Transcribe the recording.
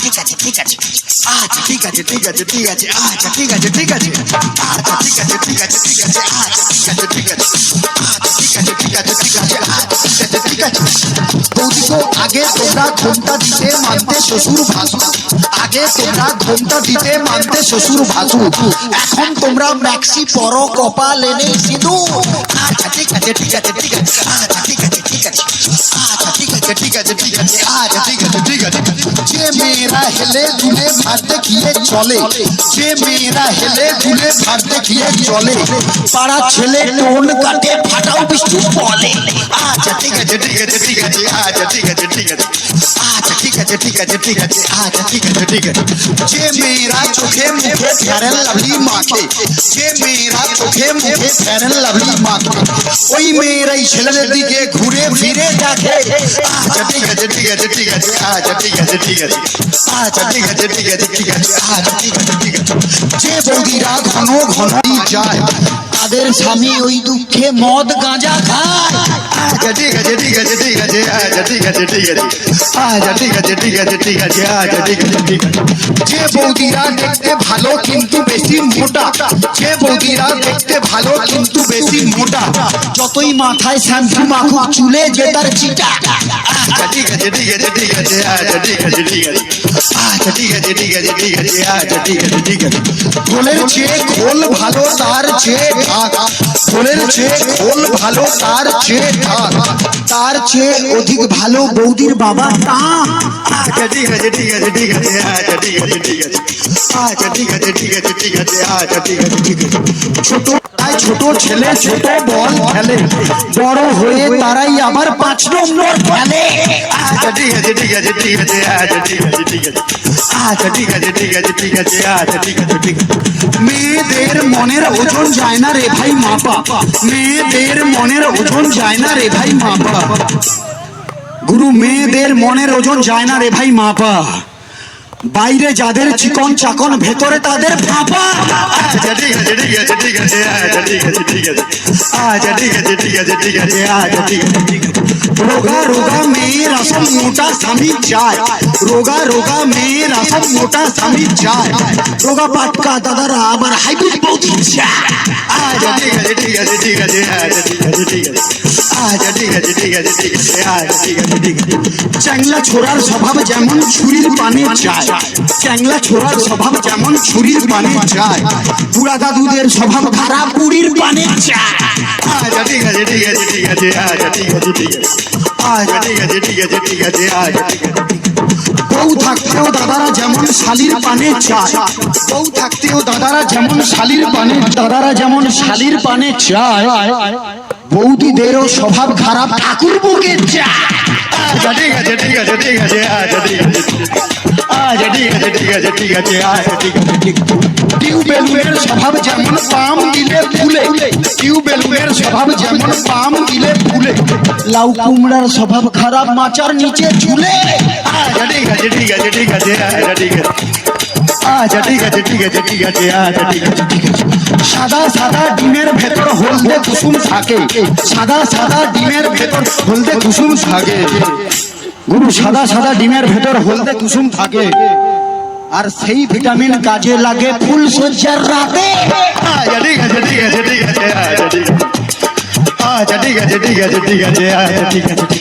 ঠিক আছে ঠিক আছে আচ্ছা ঠিক আছে ঠিক আছে ঠিক আছে আচ্ছা ঠিক আছে ঠিক আছে আচ্ছা ঠিক আছে ঠিক আছে ঠিক আছে আচ্ছা ঠিক আছে ঠিক আছে আচ্ছা ঠিক আছে ঠিক আছে ঠিক আছে আচ্ছা ঠিক আছে ঠিক আছে বৌদি তো আগে তোমরা ঘোমটা দিতে মানতে শ্বশুর ভাসু আগে তোমরা ঘোমটা দিতে মানতে শ্বশুর ভাসু এখন তোমরা ম্যাক্সি পর কপাল এনে সিধু আচ্ছা ঠিক আছে ঠিক আছে ঠিক আছে আচ্ছা ঠিক আছে ঠিক আছে আচ্ছা ঠিক আছে ঠিক আছে ঠিক আছে আচ্ছা ঠিক আছে ঠিক আছে যে মেয়েরা হেলে দুলে ভাত দেখিয়ে চলে যে মেয়েরা হেলে দুলে ভাত দেখিয়ে চলে পাড়া ছেলে টোন কাটে ফাটাও বৃষ্টি বলে আচ্ছা ঠিক আছে ঠিক আছে ঠিক আছে আচ্ছা ঠিক আছে ঠিক আছে আচ্ছা ঠিক আছে ঠিক আছে ঠিক আছে আচ্ছা ঠিক আছে ঠিক আছে যে মেয়েরা চোখে মুখে ফেরেন লাভলি মাখে যে মেয়েরা চোখে মুখে ফেরেন লাভলি মাখে ওই মেয়েরাই ছেলেদের দিকে ঘুরে ফিরে দেখে আচ্ছা ঠিক আছে ঠিক আছে ঠিক আছে আচ্ছা ঠিক আছে ঠিক আছে আচ্ছা ঠিক আছে ঠিক আছে ঠিক আছে আচ্ছা ঠিক আছে ঠিক আছে যে বৌদিরা ঘন ঘন যায় তাদের স্বামী ওই দুঃখে মদ গাঁজা খায় আচ্ছা ঠিক আছে ঠিক আছে ঠিক আছে আচ্ছা ঠিক আছে ঠিক আছে আচ্ছা ঠিক আছে ঠিক আছে ঠিক আছে আচ্ছা ঠিক আছে ঠিক আছে যে বৌদিরা দেখতে ভালো কিন্তু বেশি মোটা যে বৌদিরা দেখতে ভালো কিন্তু বেশি মোটা যতই মাথায় শ্যাম্পু মাখুক চুলে যে তার চিটা আচ্ছা ঠিক আছে ঠিক আছে ঠিক আছে আচ্ছা ঠিক আছে ঠিক আছে আচ্ছা ঠিক আছে ঠিক আছে ঠিক আছে আচ্ছা ঠিক আছে ঠিক আছে খোলের চেয়ে খোল ভালো তার চেয়ে ঢাক খোলের চেয়ে খোল ভালো তার চেয়ে ঢাক তার চেয়ে অধিক ভালো বৌদির বাবা তা আচ্ছা ঠিক আছে ঠিক আছে ঠিক আছে আচ্ছা ঠিক আছে ঠিক আছে আচ্ছা ঠিক আছে ঠিক আছে ঠিক আছে আচ্ছা ঠিক আছে ঠিক আছে ছোট ছোট ছেলে ছোট বল খেলে। বড় হয়ে তারাই আবার পাঁচ নম্বর খেলে। মেয়েদের মনের ওজন যায় না রে ভাই মাপা মেয়েদের মনের ওজন যায় না রে ভাই গুরু, মেয়েদের মনের ওজন যায় না রে ভাই মাপা বাইরে যাদের চিকন চাকন ভেতরে তাদের ফাঁপা আচ্ছা ঠিক আছে ঠিক আছে ঠিক আছে আচ্ছা ঠিক আছে ঠিক আছে আচ্ছা ঠিক আছে ঠিক আছে ঠিক আছে আচ্ছা ঠিক আছে ঠিক আছে রোগা রোগা মেয়ের আসল মোটা স্বামী চায় রোগা রোগা মেয়ের আসল মোটা স্বামী চায় রোগা পাটকা দাদারা আবার হাইব্রিড আচ্ছা ঠিক আছে ঠিক আছে আচ্ছা ঠিক আছে ঠিক আছে আচ্ছা ঠিক আছে ঠিক আছে ঠিক আছে আচ্ছা ঠিক আছে ঠিক আছে। চ্যাংলা ছোড়ার স্বভাব যেমন ছুরির পানে চায় চ্যাংলা ছোড়ার স্বভাব যেমন ছুরির পানে চায় পুরা দাদুদের স্বভাব খারাপ পুরীর পানে চায় আচ্ছা বউ থাকতেও দাদারা যেমন শালির পানে চায়। বউ থাকতেও দাদারা যেমন শালির পানে দাদারা যেমন শালির পানে চায়। বৌদিদেরও স্বভাব খারাপ ঠাকুর বুকে চায়। আচ্ছা ঠিক আছে ঠিক আছে ঠিক আছে আচ্ছা ঠিক আছে। আছে ঠিক আছে ঠিক আছে আচ্ছা ঠিক আছে ঠিক আছে টিউবেলুয়ের স্বভাব যেমন পাম দিলে ফুলে টিউবেলুয়ের স্বভাব যেমন পাম দিলে ফুলে লাউ কুমড়ার স্বভাব খারাপ মাচার নিচে ঝুলে আচ্ছা ঠিক আছে ঠিক আছে ঠিক আছে আচ্ছা ঠিক আছে আচ্ছা ঠিক আছে ঠিক আছে ঠিক আছে আচ্ছা ঠিক আছে ঠিক আছে সাদা সাদা ডিমের ভেতর হলদে কুসুম থাকে সাদা সাদা ডিমের ভেতর হলদে কুসুম থাকে গুরু সাদা সাদা ডিমের ভেতর হলদে কুসুম থাকে আর সেই ভিটামিন কাজে লাগে ফুল সজ্জার রাতে আচ্ছা ঠিক আছে ঠিক আছে ঠিক আছে আচ্ছা ঠিক আছে আচ্ছা ঠিক আছে ঠিক আছে ঠিক আছে আচ্ছা ঠিক আছে ঠিক আছে।